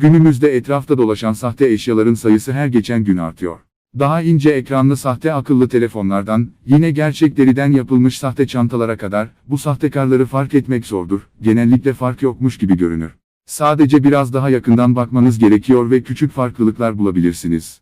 Günümüzde etrafta dolaşan sahte eşyaların sayısı her geçen gün artıyor. Daha ince ekranlı sahte akıllı telefonlardan, yine gerçek deriden yapılmış sahte çantalara kadar, bu sahtekarları fark etmek zordur, genellikle fark yokmuş gibi görünür. Sadece biraz daha yakından bakmanız gerekiyor ve küçük farklılıklar bulabilirsiniz.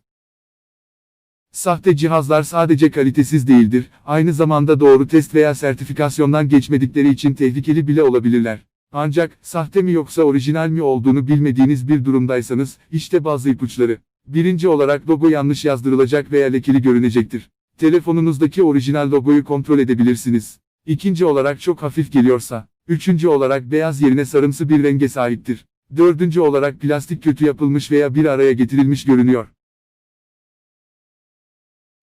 Sahte cihazlar sadece kalitesiz değildir, aynı zamanda doğru test veya sertifikasyondan geçmedikleri için tehlikeli bile olabilirler. Ancak, sahte mi yoksa orijinal mi olduğunu bilmediğiniz bir durumdaysanız, işte bazı ipuçları. Birinci olarak logo yanlış yazdırılacak veya lekeli görünecektir. Telefonunuzdaki orijinal logoyu kontrol edebilirsiniz. İkinci olarak çok hafif geliyorsa. Üçüncü olarak beyaz yerine sarımsı bir renge sahiptir. Dördüncü olarak plastik kötü yapılmış veya bir araya getirilmiş görünüyor.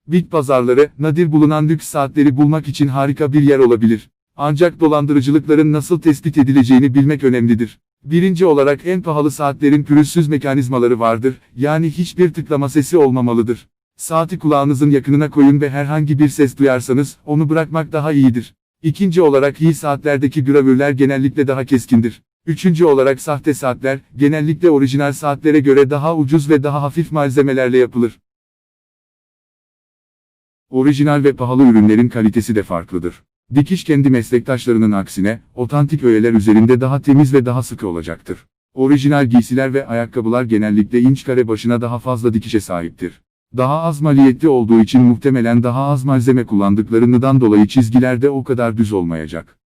Bit pazarları, nadir bulunan lüks saatleri bulmak için harika bir yer olabilir. Ancak dolandırıcılıkların nasıl tespit edileceğini bilmek önemlidir. Birinci olarak en pahalı saatlerin pürüzsüz mekanizmaları vardır, yani hiçbir tıklama sesi olmamalıdır. Saati kulağınızın yakınına koyun ve herhangi bir ses duyarsanız, onu bırakmak daha iyidir. İkinci olarak iyi saatlerdeki gravürler genellikle daha keskindir. Üçüncü olarak sahte saatler, genellikle orijinal saatlere göre daha ucuz ve daha hafif malzemelerle yapılır. Orijinal ve pahalı ürünlerin kalitesi de farklıdır. Dikiş kendi meslektaşlarının aksine, otantik öğeler üzerinde daha temiz ve daha sıkı olacaktır. Orijinal giysiler ve ayakkabılar genellikle inç kare başına daha fazla dikişe sahiptir. Daha az maliyetli olduğu için muhtemelen daha az malzeme kullandıklarından dolayı çizgiler de o kadar düz olmayacak.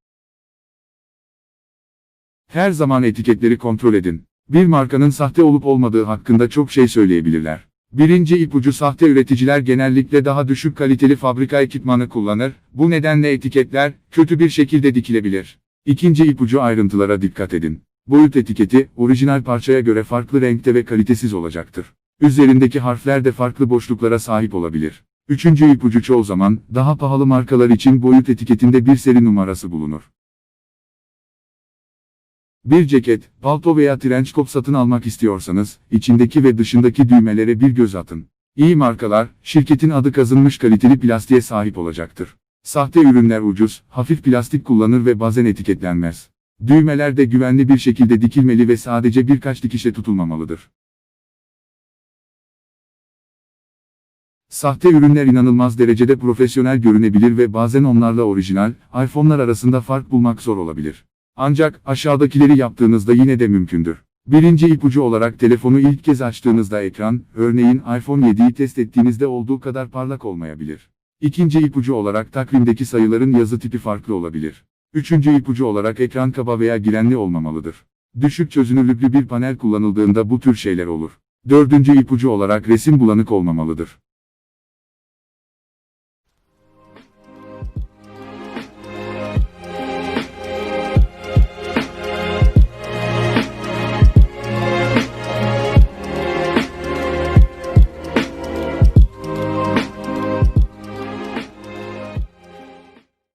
Her zaman etiketleri kontrol edin. Bir markanın sahte olup olmadığı hakkında çok şey söyleyebilirler. Birinci ipucu sahte üreticiler genellikle daha düşük kaliteli fabrika ekipmanı kullanır, bu nedenle etiketler, kötü bir şekilde dikilebilir. İkinci ipucu ayrıntılara dikkat edin. Boyut etiketi, orijinal parçaya göre farklı renkte ve kalitesiz olacaktır. Üzerindeki harfler de farklı boşluklara sahip olabilir. Üçüncü ipucu çoğu zaman, daha pahalı markalar için boyut etiketinde bir seri numarası bulunur. Bir ceket, palto veya trench coat satın almak istiyorsanız, içindeki ve dışındaki düğmelere bir göz atın. İyi markalar, şirketin adı kazınmış kaliteli plastiğe sahip olacaktır. Sahte ürünler ucuz, hafif plastik kullanır ve bazen etiketlenmez. Düğmeler de güvenli bir şekilde dikilmeli ve sadece birkaç dikişe tutulmamalıdır. Sahte ürünler inanılmaz derecede profesyonel görünebilir ve bazen onlarla orijinal, iPhone'lar arasında fark bulmak zor olabilir. Ancak, aşağıdakileri yaptığınızda yine de mümkündür. Birinci ipucu olarak telefonu ilk kez açtığınızda ekran, örneğin iPhone 7'yi test ettiğinizde olduğu kadar parlak olmayabilir. İkinci ipucu olarak takvimdeki sayıların yazı tipi farklı olabilir. Üçüncü ipucu olarak ekran kaba veya girenli olmamalıdır. Düşük çözünürlüklü bir panel kullanıldığında bu tür şeyler olur. Dördüncü ipucu olarak resim bulanık olmamalıdır.